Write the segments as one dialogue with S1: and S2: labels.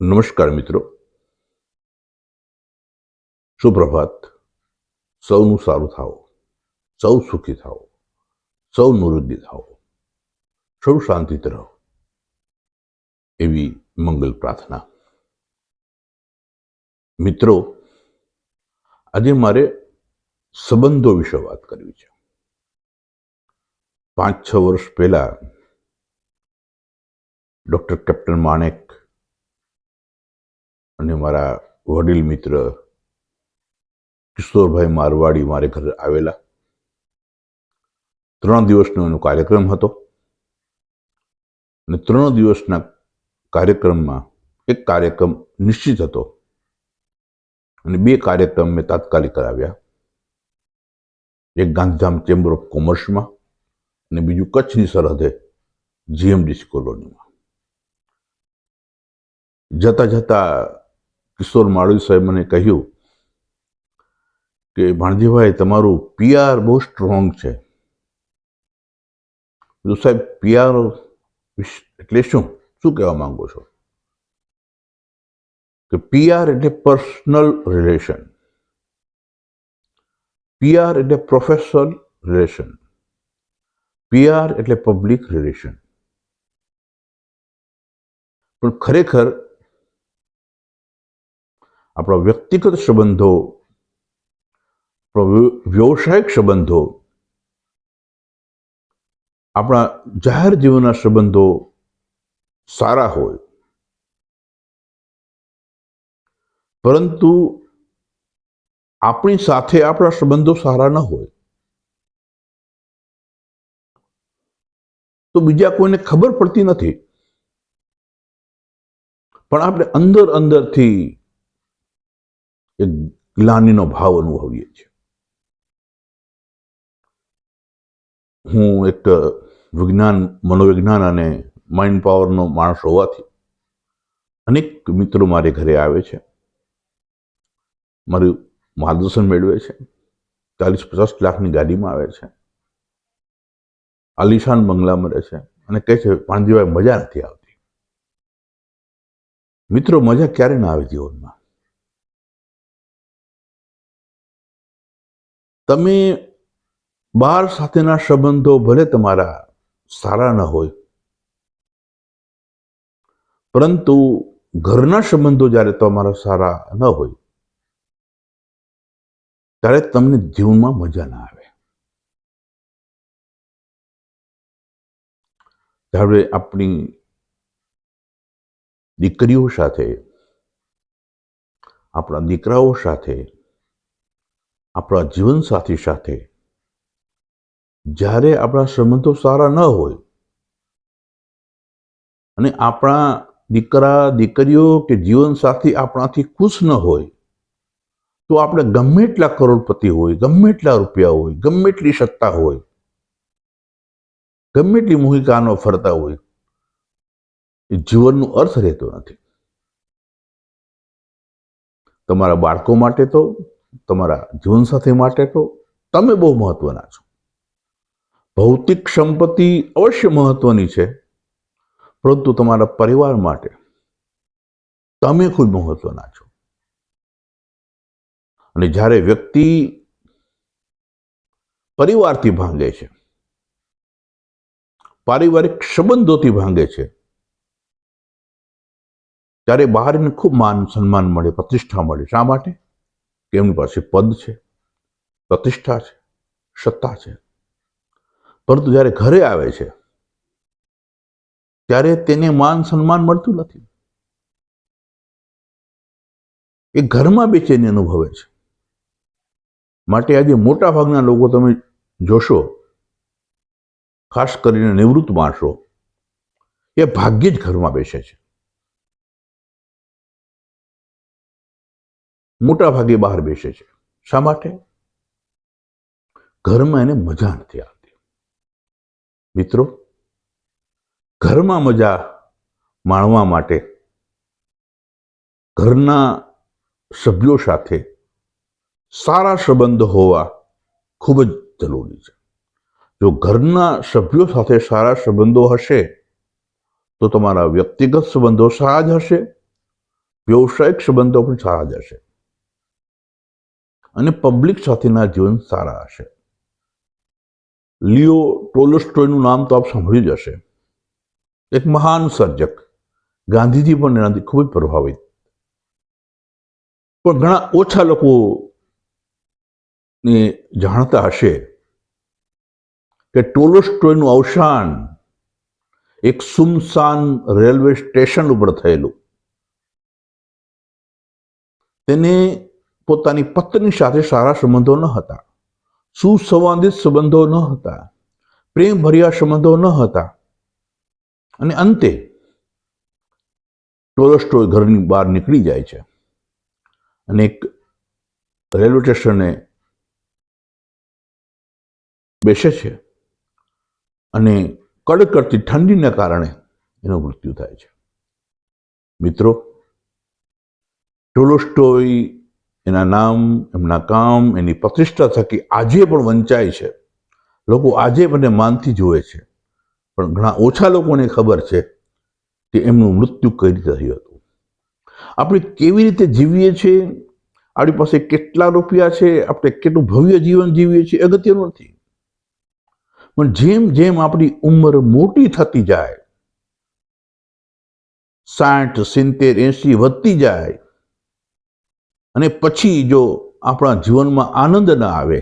S1: નમસ્કાર મિત્રો. સુપ્રભાત. સૌનું સારું થાવ સૌ સુખી થાવ સૌ નિવૃત્તિ થાવ સૌ શાંતિત રહો. એવી મંગલ પ્રાર્થના. મિત્રો, આજે મારે સંબંધો વિશે વાત કરવી છે. પાંચ છ વર્ષ પહેલા ડોક્ટર કેપ્ટન માણેક અને મારા વડીલ મિત્ર કિશોરભાઈ મારવાડી મારે ઘરે આવેલા. ત્રણ દિવસનો એનો કાર્યક્રમ હતો. અને ત્રણ દિવસના કાર્યક્રમમાં એક કાર્યક્રમ નિશ્ચિત હતો. અને બે કાર્યક્રમ મેં તાત્કાલિક કરાવ્યા. એક ગાંધીધામ ચેમ્બર ઓફ કોમર્સમાં અને બીજું કચ્છની સરહદે જીએમડીસી કોલોનીમાં જતા જતા કિશોર માળવી સાહેબ મને કહ્યું કે, ભાણજીભાઈ, તમારું પીઆર બહુ સ્ટ્રોંગ છે. કીધું સાહેબ પીઆર એટલે શું? શું કહેવા માંગો છો? કે પીઆર એટલે પર્સનલ રિલેશન પીઆર એટલે પ્રોફેશનલ રિલેશન પીઆર એટલે પબ્લિક રિલેશન પણ ખરેખર આપણા વ્યક્તિગત સંબંધો વ્યવસાયિક સંબંધો, આપણા જાહેર જીવનના સંબંધો સારા હોય. પરંતુ આપણી સાથે આપણા સંબંધો સારા ન હોય. તો બીજા કોઈને ખબર પડતી નથી. પણ આપણે અંદર અંદરથી એક ગ્લાનીનો ભાવ અનુભવીએ છીએ. હું એક વિજ્ઞાન, મનોવિજ્ઞાન અને માઇન્ડ પાવરનો માણસ હોવાથી અનેક મિત્રો મારે ઘરે આવે છે. મારું માર્ગદર્શન મેળવે છે. ચાલીસ પચાસ લાખની ગાડીમાં આવે છે. આલિશાન બંગલામાં રહે છે અને કહે છે પાંજીભાઈ મજા નથી આવતી. મિત્રો, મજા ક્યારે ના આવે જીવનમાં? તમે બાર સાથેના સંબંધો ભલે તમારા સારા ન હોય, પરંતુ ઘરના સંબંધો જ્યારે તમારા સારા ન હોય, ત્યારે તમને જીવનમાં મજા ના આવે. ત્યારે આપણી દીકરીઓ સાથે, આપણા દીકરાઓ સાથે આપણા જીવનસાથી સાથે. જ્યારે આપણા સંબંધો સારા ન હોય અને આપણા દીકરા, દીકરીઓ કે જીવનસાથી આપણાથી ખુશ ન હોય, તો આપણે ગમે એટલા કરોડપતિ હોય, ગમે એટલા રૂપિયા હોય, ગમે એટલી સત્તા હોય, ગમે એટલી મોહિકાનો ફરતા હોય, એ જીવનનો અર્થ રહેતો નથી. તમારા બાળકો માટે તો તમારા જીવનસાથી માટે તો તમે બહુ મહત્વના છો. ભૌતિક સંપત્તિ અવશ્ય મહત્વની છે, પરંતુ તમારા પરિવાર માટે તમે ખૂબ મહત્વના છો. અને જ્યારે વ્યક્તિ પરિવારથી ભાંગે છે, પારિવારિક સંબંધોથી ભાંગે છે, ત્યારે બહારને ખૂબ માન સન્માન મળે, પ્રતિષ્ઠા મળે. શા માટે? એમની પાસે પદ છે, પ્રતિષ્ઠા છે, સત્તા છે. પરંતુ જ્યારે ઘરે આવે છે, ત્યારે તેને માન સન્માન મળતું નથી. એ ઘરમાં બેચેની અનુભવે છે. માટે આજે મોટા ભાગના લોકો તમે જોશો, ખાસ કરીને નિવૃત્ત માણસો, એ ભાગ્યે જ ઘરમાં બેસે છે. મોટા ભાગે બહાર બેસે છે. શા માટે? ઘરમાં એને મજા નથી આવતી. મિત્રો, ઘરમાં મજા માણવા માટે ઘરના સભ્યો સાથે સારા સંબંધ હોવા ખૂબ જ જરૂરી છે. જો ઘરના સભ્યો સાથે સારા સંબંધો હશે, તો તમારા વ્યક્તિગત સંબંધો સારા જ હશે, વ્યવસાયિક સંબંધો પણ સારા જશે અને પબ્લિક સાથેના જીવન સારા હશે. લિયો ટોલસ્ટોયનું નામ તો આપ સાંભળ્યું જ હશે. એક મહાન સર્જક, ગાંધીજી પણ એનાથી ખૂબ જ પ્રભાવિત. પણ ઘણા ઓછા લોકો ને જાણતા હશે કે ટોલસ્ટોયનું અવસાન એક સુમસાન રેલવે સ્ટેશન ઉપર થયેલું. તેને પોતાની પત્ની સાથે સારા સંબંધો ન હતા, સુસંવાદિત સંબંધો ન હતા પ્રેમ ભર્યા સંબંધો ન હતા. અને અંતે ટોલસ્ટોય ઘરની બહાર નીકળી જાય છે. અને એક રેલવે સ્ટેશને બેસે છે અને કડકડતી ઠંડીને કારણે એનું મૃત્યુ થાય છે. મિત્રો ટોલોસ્ટોય એના નામ, એમના કામ, એની પ્રતિષ્ઠા થકી આજે પણ વંચાય છે. લોકો આજે પણ માનથી જુએ છે. પણ ઘણા ઓછા લોકોને ખબર છે કે એમનું મૃત્યુ કઈ રીતે થયું હતું. આપણે કેવી રીતે જીવીએ છીએ? આપણી પાસે કેટલા રૂપિયા છે? આપણે કેટલું ભવ્ય જીવન જીવીએ છીએ? અગત્યનું નથી. પણ જેમ જેમ આપણી ઉંમર મોટી થતી જાય, સાઠ, સિત્તેર એસી વધતી જાય અને પછી જો આપણા જીવનમાં આનંદ ના આવે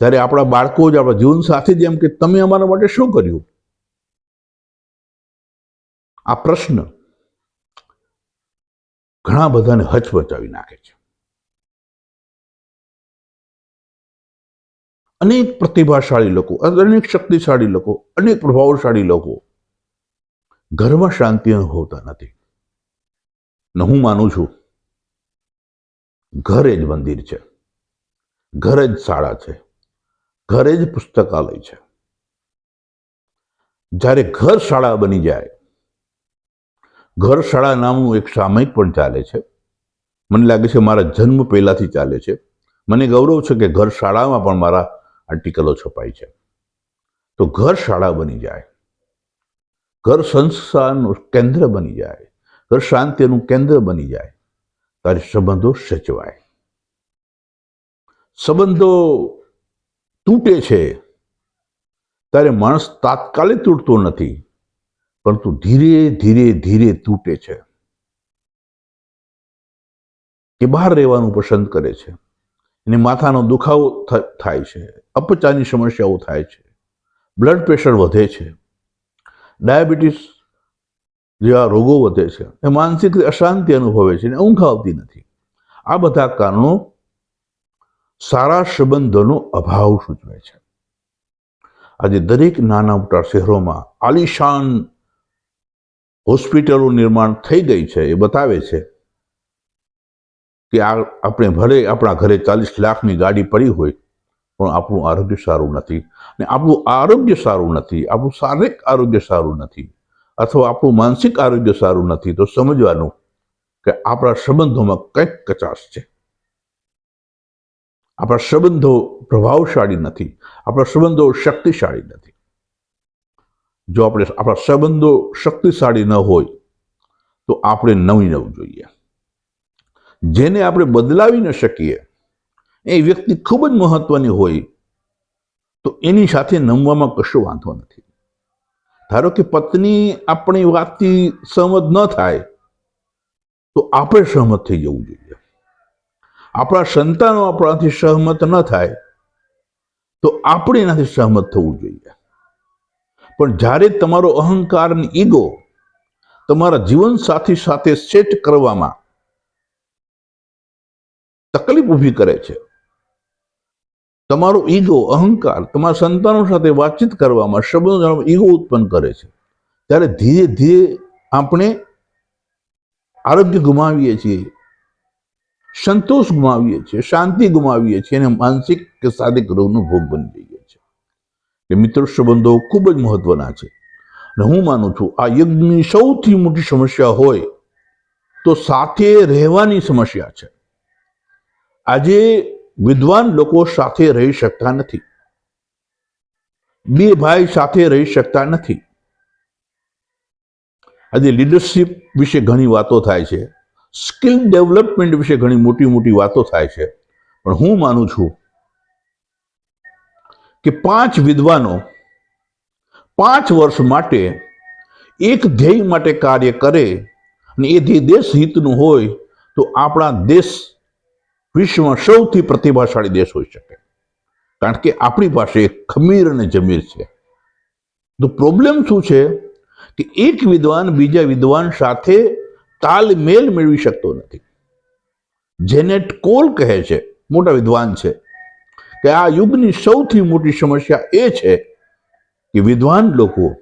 S1: ત્યારે આપણા બાળકો જ આપણા જીવન સાથે જેમ કે તમે અમારા માટે શું કર્યું? આ પ્રશ્ન ઘણા બધાને હચમચાવી નાખે છે. અનેક પ્રતિભાશાળી લોકો, અનેક શક્તિશાળી લોકો, અનેક પ્રભાવશાળી લોકો ઘરમાં શાંતિ અનુભવતા નથી. ને હું માનું છું, ઘરે જ મંદિર છે, ઘરે જ શાળા છે, ઘરે જ પુસ્તકાલય છે. જ્યારે ઘર શાળા બની જાય, ઘર શાળા નામનું એક સામયિક પણ ચાલે છે. મને લાગે છે મારા જન્મ પહેલાંથી ચાલે છે. મને ગૌરવ છે કે ઘર શાળામાં પણ મારા આર્ટિકલો છપાય છે. તો ઘર શાળા બની જાય, ઘર સંસ્થાનું કેન્દ્ર બની જાય ઘર શાંતિનું કેન્દ્ર બની જાય. ત્યારે સંબંધો સચવાય. સંબંધો તૂટે છે. ત્યારે માણસ તાત્કાલિક તૂટતો નથી. પરંતુ ધીરે ધીરે ધીરે તૂટે છે. એ બહાર રહેવાનું પસંદ કરે છે. એને માથાનો દુખાવો થાય છે. અપચાની સમસ્યાઓ થાય છે. બ્લડ પ્રેશર વધે છે. ડાયાબિટીસ જેવા રોગો વધે છે, એ માનસિક અશાંતિ અનુભવે છે અને ઊંઘ આવતી નથી. આ બધા કારણો સારા સંબંધોનો અભાવ સૂચવે છે. આજે દરેક નાના મોટા શહેરોમાં આલિશાન હોસ્પિટલો નિર્માણ થઈ ગઈ છે, એ બતાવે છે કે આ આપણે ભલે આપણા ઘરે ચાલીસ લાખની ગાડી પડી હોય, પણ આપણું આરોગ્ય સારું નથી. અને આપણું આરોગ્ય સારું નથી, આપણું શારીરિક આરોગ્ય સારું નથી. અથવા આપણું માનસિક આરોગ્ય સારું નથી, તો સમજવાનું કે આપણા સંબંધોમાં કંઈક કચાશ છે. આપણા સંબંધો પ્રભાવશાળી નથી, આપણા સંબંધો શક્તિશાળી નથી. જો આપણે આપણા સંબંધો શક્તિશાળી ન હોય, તો આપણે નવી નવું જોઈએ. જેને આપણે બદલાવી ન શકીએ, એ વ્યક્તિ ખૂબ જ મહત્વની હોય, તો એની સાથે નમવામાં કશો વાંધો નથી. ધારો કે પત્ની આપણી વાતથી સહમત ન થાય, તો આપણે સહમત થઈ જવું જોઈએ. આપણા સંતાનો આપણાથી સહમત ન થાય, તો આપણે એનાથી સહમત થવું જોઈએ. પણ જ્યારે તમારો અહંકાર અને ઈગો તમારા જીવન સાથી સાથે સેટ કરવામાં તકલીફ ઊભી કરે છે તમારો ઈગો, અહંકાર તમારા સંતાનો સાથે વાતચીત કરવામાં સંબંધો ઈગો ઉત્પન્ન કરે છે. ત્યારે ધીરે ધીરે આપણે આરોગ્ય ગુમાવીએ છીએ, સંતોષ ગુમાવીએ છીએ, શાંતિ ગુમાવીએ છીએ અને માનસિક કે શારીરિક રોગનો ભોગ બની જઈએ છીએ. કે મિત્ર, સંબંધો ખૂબ જ મહત્વના છે. અને હું માનું છું, આ યજ્ઞની સૌથી મોટી સમસ્યા હોય તો સાથે રહેવાની સમસ્યા છે. આજે વિદ્વાન લોકો સાથે રહી શકતા નથી. બે ભાઈ સાથે રહી શકતા નથી. આજે લીડરશિપ વિશે ઘણી વાતો થાય છે. સ્કિલ ડેવલપમેન્ટ વિશે ઘણી મોટી મોટી વાતો થાય છે. પણ હું માનું છું કે પાંચ વિદ્વાનો પાંચ વર્ષ માટે એક ધ્યેય માટે કાર્ય કરે અને એ ધ્યેય દેશ હિતનું હોય તો આપણા દેશ વિશ્વમાં સૌથી પ્રતિભાશાળી દેશ હોઈ શકે. કારણ કે આપણી પાસે ખમીર અને જમીર છે. તો પ્રોબ્લેમ શું છે? કે એક વિદ્વાન બીજા વિદ્વાન સાથે તાલમેલ મેળવી શકતો નથી. જેનેટ કોલ કહે છે, મોટા વિદ્વાન છે, કે આ યુગની સૌથી મોટી સમસ્યા એ છે કે વિદ્વાન લોકો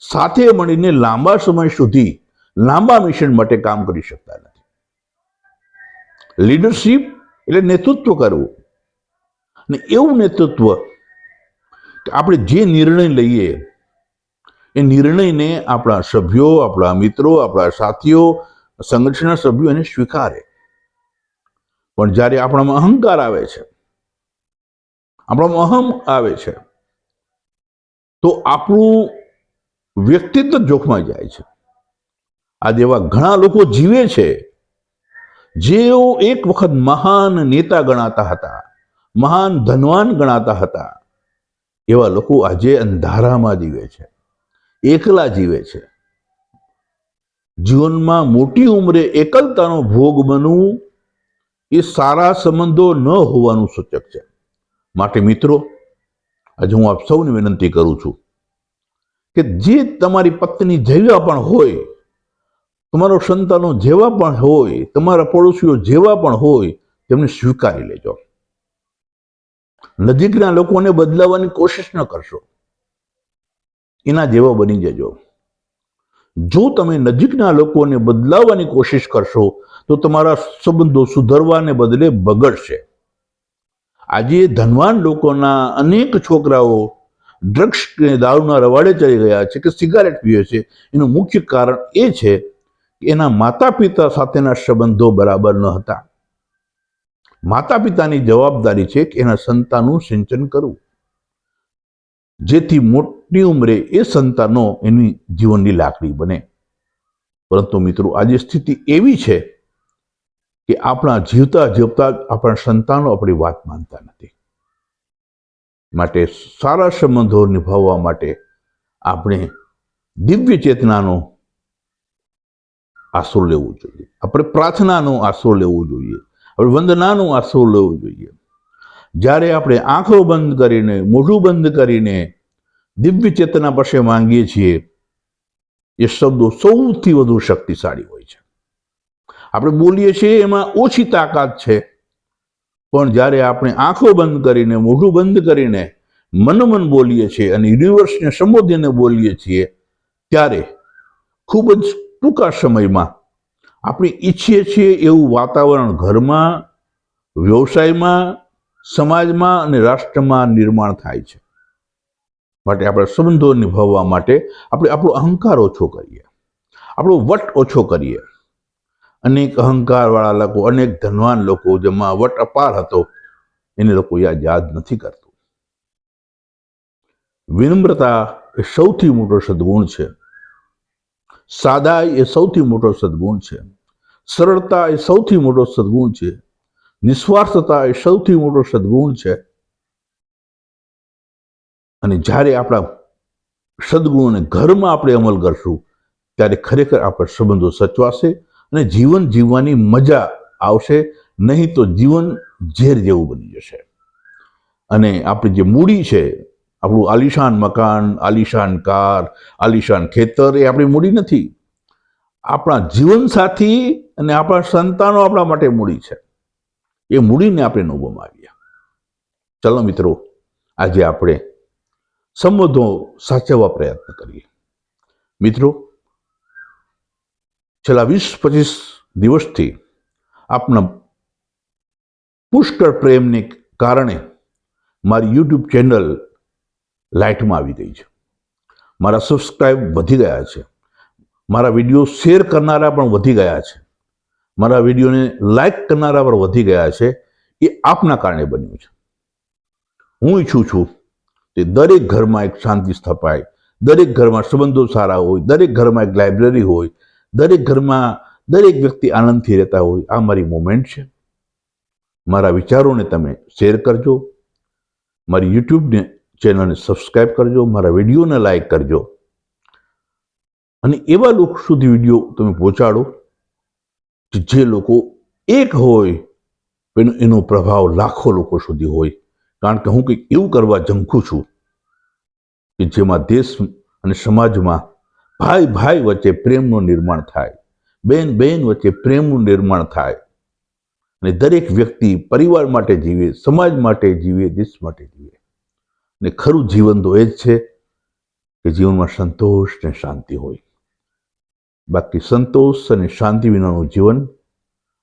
S1: સાથે મળીને લાંબા સમય સુધી લાંબા મિશન માટે કામ કરી શકતા નથી. લીડરશિપ એટલે નેતૃત્વ કરવું. અને એવું નેતૃત્વ આપણે જે નિર્ણય લઈએ, એ નિર્ણયને આપણા સભ્યો, આપણા મિત્રો, આપણા સાથીઓ, સંગઠનના સભ્યો એને સ્વીકારે. પણ જ્યારે આપણામાં અહંકાર આવે છે, આપણામાં અહમ આવે છે, તો આપણું વ્યક્તિત્વ જોખમાઈ જાય છે. આજે એવા ઘણા લોકો જીવે છે જેઓ એક વખત મહાન નેતા ગણાતા હતા, મહાન ધનવાન ગણાતા હતા, એવા લોકો આજે અંધારામાં જીવે છે, એકલા જીવે છે. જીવનમાં મોટી ઉંમરે એકલતાનો ભોગ બનવું એ સારા સંબંધો ન હોવાનું સૂચક છે. માટે મિત્રો, આજે હું આપ સૌને વિનંતી કરું છું કે જે તમારી પત્ની જેવા પણ હોય તમારો સંતાનો જેવા પણ હોય, તમારા પડોશીઓ જેવા પણ હોય, તેમને સ્વીકારી લેજો. નજીકના લોકોને બદલાવવાની કોશિશ ન કરશો. એના જેવા બની જજો. જો તમે નજીકના લોકોને બદલાવવાની કોશિશ કરશો, તો તમારા સંબંધો સુધરવાને બદલે બગડશે. આજે ધનવાન લોકોના અનેક છોકરાઓ ડ્રગ્સ દારૂના રવાડે ચડી ગયા છે કે સિગારેટ પીએ છે. એનું મુખ્ય કારણ એ છે એના માતા પિતા સાથેના સંબંધો બરાબર ન હતા. માતા પિતાની જવાબદારી છે કે એના સંતાનનું સિંચન કરવું. જેથી મોટી ઉંમરે એ સંતાનો એની જીવનની લાકડી બને. પરંતુ મિત્રો, આજે સ્થિતિ એવી છે કે આપણા જીવતા જીવતા જ આપણા સંતાનો આપણી વાત માનતા નથી. માટે સારા સંબંધો નિભાવવા માટે આપણે દિવ્ય ચેતનાનો આશરો લેવો જોઈએ. આપણે પ્રાર્થનાનો આશરો લેવો જોઈએ. આપણે વંદનાનો આશરો લેવો જોઈએ. જ્યારે આપણે આંખો બંધ કરીને, મોઢું બંધ કરીને દિવ્ય ચેતના પાસે માંગીએ છીએ, એ શબ્દો સૌથી વધુ શક્તિશાળી હોય છે. આપણે બોલીએ છીએ એમાં ઓછી તાકાત છે. પણ જ્યારે આપણે આંખો બંધ કરીને, મોઢું બંધ કરીને મનોમન બોલીએ છીએ અને યુનિવર્સને સંબોધીને બોલીએ છીએ, ત્યારે ખૂબ જ ટૂંકા સમયમાં આપણે ઈચ્છીએ છીએ એવું વાતાવરણ ઘરમાં, વ્યવસાયમાં, સમાજમાં અને રાષ્ટ્રમાં નિર્માણ થાય છે. માટે આપણે સંબંધો નિભાવવા માટે આપણે આપણો અહંકાર ઓછો કરીએ. આપણો વટ ઓછો કરીએ. અનેક અહંકારવાળા લોકો, અનેક ધનવાન લોકો જેમાં વટ અપાર હતો, એને લોકો યાદ યાદ નથી કરતું. વિનમ્રતા એ સૌથી મોટો સદગુણ છે. સાદાઈ એ સૌથી મોટો સદગુણ છે. સરળતા એ સૌથી મોટો સદગુણ છે. નિસ્વાર્થતા એ સૌથી મોટો સદગુણ છે. અને જ્યારે આપણા સદગુણોને ઘરમાં આપણે અમલ કરશું, ત્યારે ખરેખર આપણા સંબંધો સચવાશે અને જીવન જીવવાની મજા આવશે, નહીં તો જીવન ઝેર જેવું બની જશે. અને આપણી જે મૂડી છે આપણું આલિશાન મકાન, આલિશાન કાર, આલિશાન ખેતર એ આપણી મૂડી નથી. આપણા જીવનસાથી અને આપણા સંતાનો આપણા માટે મૂડી છે. એ મૂડીને આપણે ન ગુમાવીએ ચલો મિત્રો, આજે આપણે સંબંધો સાચવવા પ્રયત્ન કરીએ. મિત્રો, છેલ્લા વીસ પચીસ દિવસથી આપના પુષ્કળ પ્રેમને કારણે મારી યુટ્યુબ ચેનલ લાઇટમાં આવી ગઈ છે. મારા સબસ્ક્રાઈબ વધી ગયા છે. મારા વીડિયો શેર કરનારા પણ વધી ગયા છે. મારા વિડીયોને લાઈક કરનારા પણ વધી ગયા છે. એ આપના કારણે બન્યું છે. હું ઈચ્છું છું કે દરેક ઘરમાં એક શાંતિ સ્થપાય, દરેક ઘરમાં સંબંધો સારા હોય, દરેક ઘરમાં એક લાઇબ્રેરી હોય, દરેક ઘરમાં દરેક વ્યક્તિ આનંદથી રહેતા હોય, આ મારી મુમેન્ટ છે. મારા વિચારોને તમે શેર કરજો. મારી યુટ્યુબને ચેનલને સબસ્ક્રાઇબ કરજો, મારા વિડીયોને લાઈક કરજો. અને એવા લોકો સુધી વીડિયો તમે પહોંચાડો જે લોકો એક હોય, એનો એનો પ્રભાવ લાખો લોકો સુધી હોય. કારણ કે હું કંઈક એવું કરવા ઝંખું છું કે જેમાં દેશ અને સમાજમાં ભાઈ ભાઈ વચ્ચે પ્રેમનું નિર્માણ થાય, બેન બેન વચ્ચે પ્રેમનું નિર્માણ થાય. અને દરેક વ્યક્તિ પરિવાર માટે જીવે, સમાજ માટે જીવે, દેશ માટે જીવે. અને ખરું જીવન તો એ જ છે કે જીવનમાં સંતોષ ને શાંતિ હોય. બાકી સંતોષ અને શાંતિ વિનાનું જીવન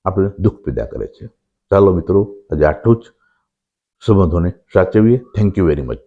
S1: આપણે દુઃખ પેદા કરે છે. ચાલો મિત્રો, આજે આટલું જ. સંબંધોને સાચવીએ. Thank you very much